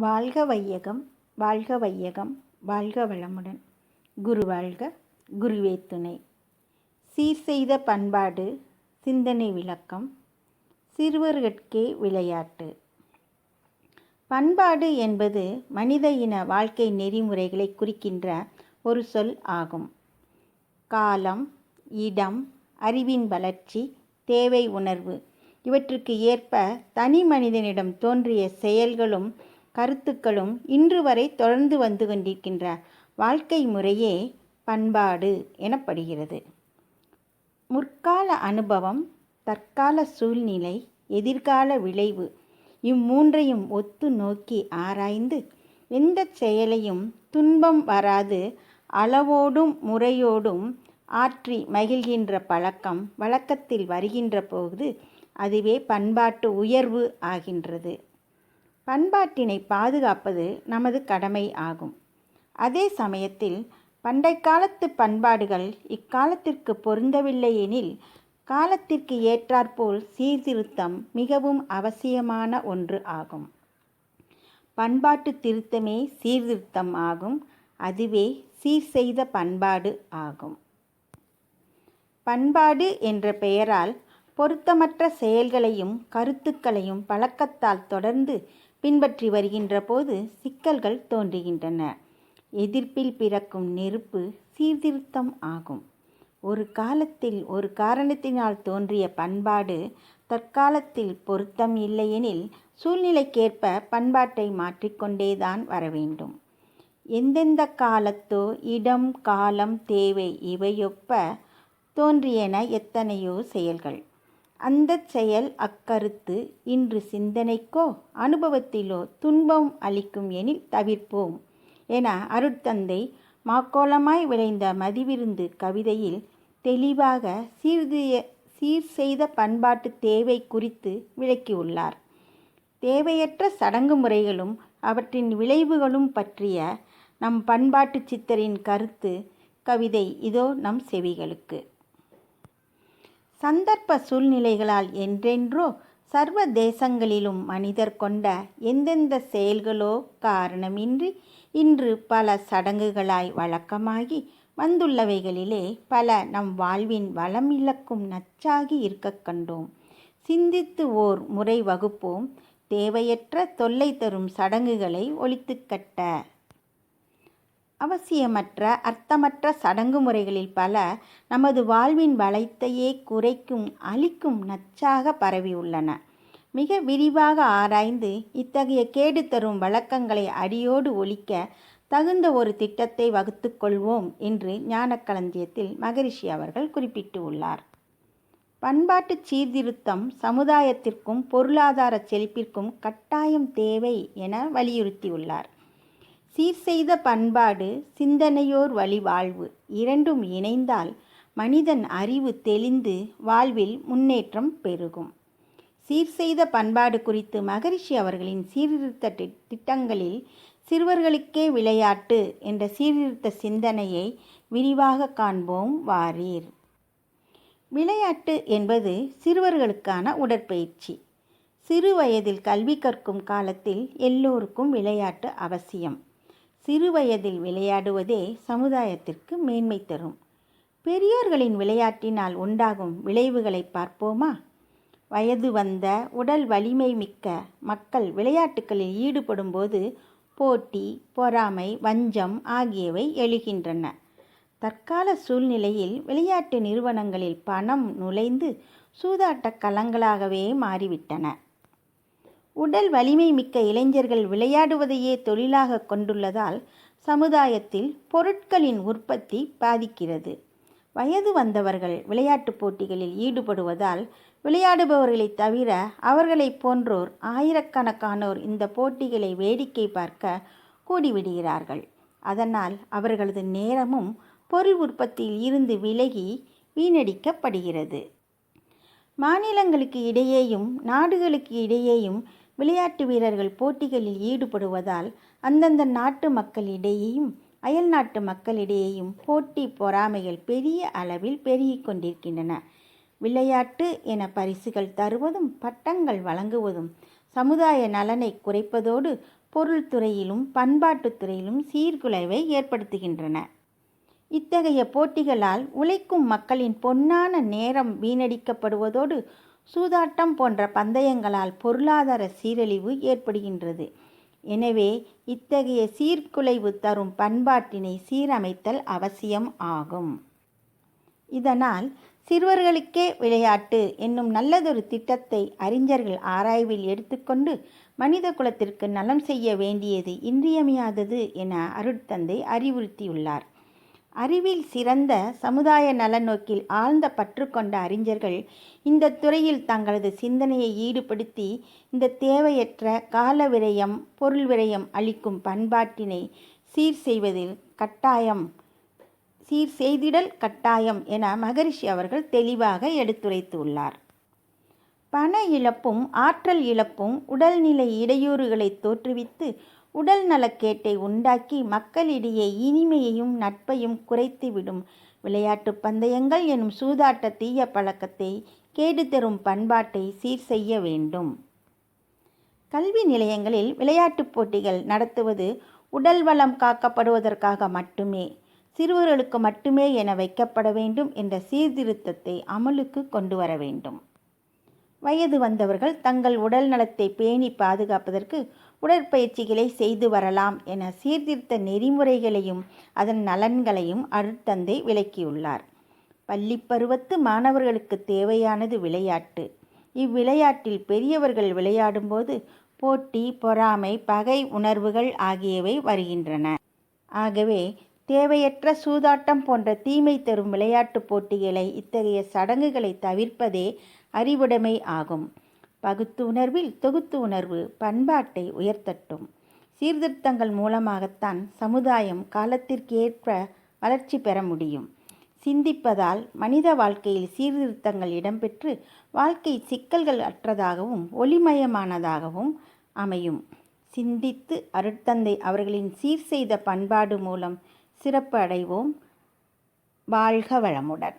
வாழ்க வையகம் வாழ்க வையகம் வாழ்க வளமுடன். குரு வாழ்க குருவே துணை. சீர் செய்த பண்பாடு சிந்தனை விளக்கம் சிறுவர்கட்கே விளையாட்டு. பண்பாடு என்பது மனித இன வாழ்க்கை நெறிமுறைகளை குறிக்கின்ற ஒரு சொல் ஆகும். காலம் இடம் அறிவின் வளர்ச்சி தேவை உணர்வு. இவற்றுக்கு ஏற்ப தனி மனிதனிடம் தோன்றிய செயல்களும் கருத்துக்களும் இன்று வரை தொடர்ந்து வந்து கொண்டிருக்கின்ற வாழ்க்கை முறையே பண்பாடு எனப்படுகிறது. முற்கால அனுபவம் தற்கால சூழ்நிலை எதிர்கால விளைவு இம்மூன்றையும் ஒத்து நோக்கி ஆராய்ந்து எந்த செயலையும் துன்பம் வராது அளவோடும் முறையோடும் ஆற்றி மகிழ்கின்ற பழக்கம் வழக்கத்தில் வருகின்ற போது அதுவே பண்பாட்டு உயர்வு ஆகின்றது. பண்பாட்டினை பாதுகாப்பது நமது கடமை ஆகும். அதே சமயத்தில் பண்டை காலத்து பண்பாடுகள் இக்காலத்திற்கு பொருந்தவில்லை எனில் காலத்திற்கு ஏற்றாற்போல் சீர்திருத்தம் மிகவும் அவசியமான ஒன்று ஆகும். பண்பாட்டு திருத்தமே சீர்திருத்தம் ஆகும் அதுவே சீர் செய்த பண்பாடு ஆகும். பண்பாடு என்ற பெயரால் பொருத்தமற்ற செயல்களையும் கருத்துக்களையும் பழக்கத்தால் தொடர்ந்து பின்பற்றி வருகின்ற போது சிக்கல்கள் தோன்றுகின்றன. எதிர்ப்பில் பிறக்கும் நெருப்பு சீர்திருத்தம் ஆகும். ஒரு காலத்தில் ஒரு காரணத்தினால் தோன்றிய பண்பாடு தற்காலத்தில் பொருத்தம் இல்லையெனில் சூழ்நிலைக்கேற்ப பண்பாட்டை மாற்றிக்கொண்டேதான் வர வேண்டும். எந்தெந்த காலத்தோ இடம் காலம் தேவை இவையொப்ப தோன்றியன எத்தனையோ செயல்கள். அந்த செயல் அக்கருத்து. இன்று சிந்தனைக்கோ அனுபவத்திலோ துன்பம் அளிக்கும் எனில் தவிர்ப்போம். என அருட்தந்தை மாக்கோலமாய் விளைந்த மதிவிருந்து கவிதையில் தெளிவாக சீர்திய சீர் செய்த பண்பாட்டு தேவை குறித்து விளக்கியுள்ளார். தேவையற்ற சடங்கு முறைகளும் அவற்றின் விளைவுகளும் பற்றிய நம் பண்பாட்டு சித்தரின் கருத்து கவிதை இதோ நம் செவிகளுக்கு. சந்தர்ப்ப சூழ்நிலைகளால் என்றென்றோ சர்வ தேசங்களிலும் மனிதர் கொண்ட எந்தெந்த செயல்களோ காரணமின்றி இன்று பல சடங்குகளாய் வழக்கமாகி வந்துள்ளவைகளிலே பல நம் வாழ்வின் வளம் இழக்கும் நச்சாகி இருக்க கண்டோம். சிந்தித்து ஓர் முறை வகுப்போம். தேவையற்ற தொல்லை தரும் சடங்குகளை ஒழித்துக்கட்ட அவசியமற்ற அர்த்தமற்ற சடங்கு முறைகளில் பல நமது வாழ்வின் வளத்தையே குறைக்கும் அழிக்கும் நச்சாக பரவியுள்ளன மிக விரிவாக ஆராய்ந்து இத்தகைய கேடு தரும் வழக்கங்களை அடியோடு ஒழிக்க தகுந்த ஒரு திட்டத்தை வகுத்து கொள்வோம் என்று ஞானக்களஞ்சியத்தில் மகரிஷி அவர்கள் குறிப்பிட்டு உள்ளார். பண்பாட்டு சீர்திருத்தம் சமுதாயத்திற்கும் பொருளாதார செழிப்பிற்கும் கட்டாயம் தேவை என வலியுறுத்தியுள்ளார். சீர் செய்த பண்பாடு சிந்தனையோர் வழி வாழ்வு இரண்டும் இணைந்தால் மனிதன் அறிவு தெளிந்து வாழ்வில் முன்னேற்றம் பெருகும். சீர் செய்த பண்பாடு குறித்து மகரிஷி அவர்களின் சீர்திருத்த திட்டங்களில் சிறுவர்களுக்கே விளையாட்டு என்ற சீர்திருத்த சிந்தனையை விரிவாக காண்போம் வாரீர். விளையாட்டு என்பது சிறுவர்களுக்கான உடற்பயிற்சி. சிறு வயதில் கல்வி கற்கும் காலத்தில் எல்லோருக்கும் விளையாட்டு அவசியம். சிறுவயதில் விளையாடுவதே சமுதாயத்திற்கு மேன்மை தரும். பெரியோர்களின் விளையாட்டினால் உண்டாகும் விளைவுகளை பார்ப்போமா? வயது வந்த உடல் வலிமை மிக்க மக்கள் விளையாட்டுகளில் ஈடுபடும்போது போட்டி பொறாமை வஞ்சம் ஆகியவை எழுகின்றன. தற்கால சூழ்நிலையில் விளையாட்டு நிறுவனங்களில் பணம் நுழைந்து சூதாட்ட களங்களாகவே மாறிவிட்டன. உடல் வலிமை மிக்க இளைஞர்கள் விளையாடுவதையே தொழிலாக கொண்டுள்ளதால் சமுதாயத்தில் பொருட்களின் உற்பத்தி பாதிக்கிறது. வயது வந்தவர்கள் விளையாட்டுப் போட்டிகளில் ஈடுபடுவதால் விளையாடுபவர்களை தவிர அவர்களைப் போன்றோர் ஆயிரக்கணக்கானோர் இந்த போட்டிகளை வேடிக்கை பார்க்க கூடிவிடுகிறார்கள். அதனால் அவர்களது நேரமும் பொருள் உற்பத்தியில் இருந்து விலகி வீணடிக்கப்படுகிறது. மாநிலங்களுக்கு இடையேயும் நாடுகளுக்கு இடையேயும் விளையாட்டு வீரர்கள் போட்டிகளில் ஈடுபடுவதால் அந்தந்த நாட்டு மக்களிடையேயும் அயல் நாட்டு மக்களிடையேயும் போட்டி பொறாமைகள் பெரிய அளவில் பெருகிக் கொண்டிருக்கின்றன. விளையாட்டு என பரிசுகள் தருவதும் பட்டங்கள் வழங்குவதும் சமுதாய நலனை குறைப்பதோடு பொருள்துறையிலும் பண்பாட்டுத் துறையிலும் சீர்குலைவை ஏற்படுத்துகின்றன. இத்தகைய போட்டிகளால் உழைக்கும் மக்களின் பொன்னான நேரம் வீணடிக்கப்படுவதோடு சூதாட்டம் போன்ற பந்தயங்களால் பொருளாதார சீரழிவு ஏற்படுகின்றது. எனவே இத்தகைய சீர்குலைவு தரும் பண்பாட்டினை சீரமைத்தல் அவசியம் ஆகும். இதனால் சிறுவர்களுக்கே விளையாட்டு என்னும் நல்லதொரு திட்டத்தை அறிஞர்கள் ஆராய்வில் எடுத்துக்கொண்டு மனித குலத்திற்கு நலம் செய்ய வேண்டியது இன்றியமையாதது என அருட்தந்தை அறிவுறுத்தியுள்ளார். அறிவில் சிறந்த சமுதாய நலநோக்கில் ஆழ்ந்த பற்று கொண்ட அறிஞர்கள் இந்த துறையில் தங்களது சிந்தனையை ஈடுபடுத்தி இந்த தேவையற்ற கால விரயம் பொருள் விரயம் அளிக்கும் பண்பாட்டினை சீர் செய்வதில் கட்டாயம் சீர் செய்திடல் கட்டாயம் என மகரிஷி அவர்கள் தெளிவாக எடுத்துரைத்துள்ளார். பண இழப்பும் ஆற்றல் இழப்பும் உடல்நிலை இடையூறுகளை தோற்றுவித்து உடல் நலக்கேட்டை உண்டாக்கி மக்களிடையே இனிமையையும் நட்பையும் குறைத்துவிடும். விளையாட்டு பந்தயங்கள் எனும் சூதாட்ட தீய பழக்கத்தை கேடு தரும் பண்பாட்டை சீர் செய்ய வேண்டும். கல்வி நிலையங்களில் விளையாட்டுப் போட்டிகள் நடத்துவது உடல் வளம் காக்கப்படுவதற்காக மட்டுமே சிறுவர்களுக்கு மட்டுமே என வைக்கப்பட வேண்டும் என்ற சீர்திருத்தத்தை அமலுக்கு கொண்டு வர வேண்டும். வயது வந்தவர்கள் தங்கள் உடல் நலத்தை பேணி பாதுகாப்பதற்கு உடற்பயிற்சிகளை செய்து வரலாம் என சீர்திருத்த நெறிமுறைகளையும் அதன் நலன்களையும் அருட்தந்தை விளக்கியுள்ளார். பள்ளி பருவத்து மாணவர்களுக்கு தேவையானது விளையாட்டு. இவ்விளையாட்டில் பெரியவர்கள் விளையாடும்போது போட்டி பொறாமை பகை உணர்வுகள் ஆகியவை வருகின்றன. ஆகவே தேவையற்ற சூதாட்டம் போன்ற தீமை தரும் விளையாட்டுப் போட்டிகளை இத்தகைய சடங்குகளை தவிர்ப்பதே அறிவுடைமை ஆகும். பகுத்து உணர்வில் தொகுத்து உணர்வு பண்பாட்டை உயர்த்தட்டும். சீர்திருத்தங்கள் மூலமாகத்தான் சமுதாயம் காலத்திற்கேற்ப வளர்ச்சி பெற முடியும். சிந்திப்பதால் மனித வாழ்க்கையில் சீர்திருத்தங்கள் இடம்பெற்று வாழ்க்கை சிக்கல்கள் அற்றதாகவும் ஒளிமயமானதாகவும் அமையும். சிந்தித்து அருட்தந்தை அவர்களின் சீர் செய்த பண்பாடு மூலம் சிறப்பு அடைவோம் வாழ்க வளமுடன்.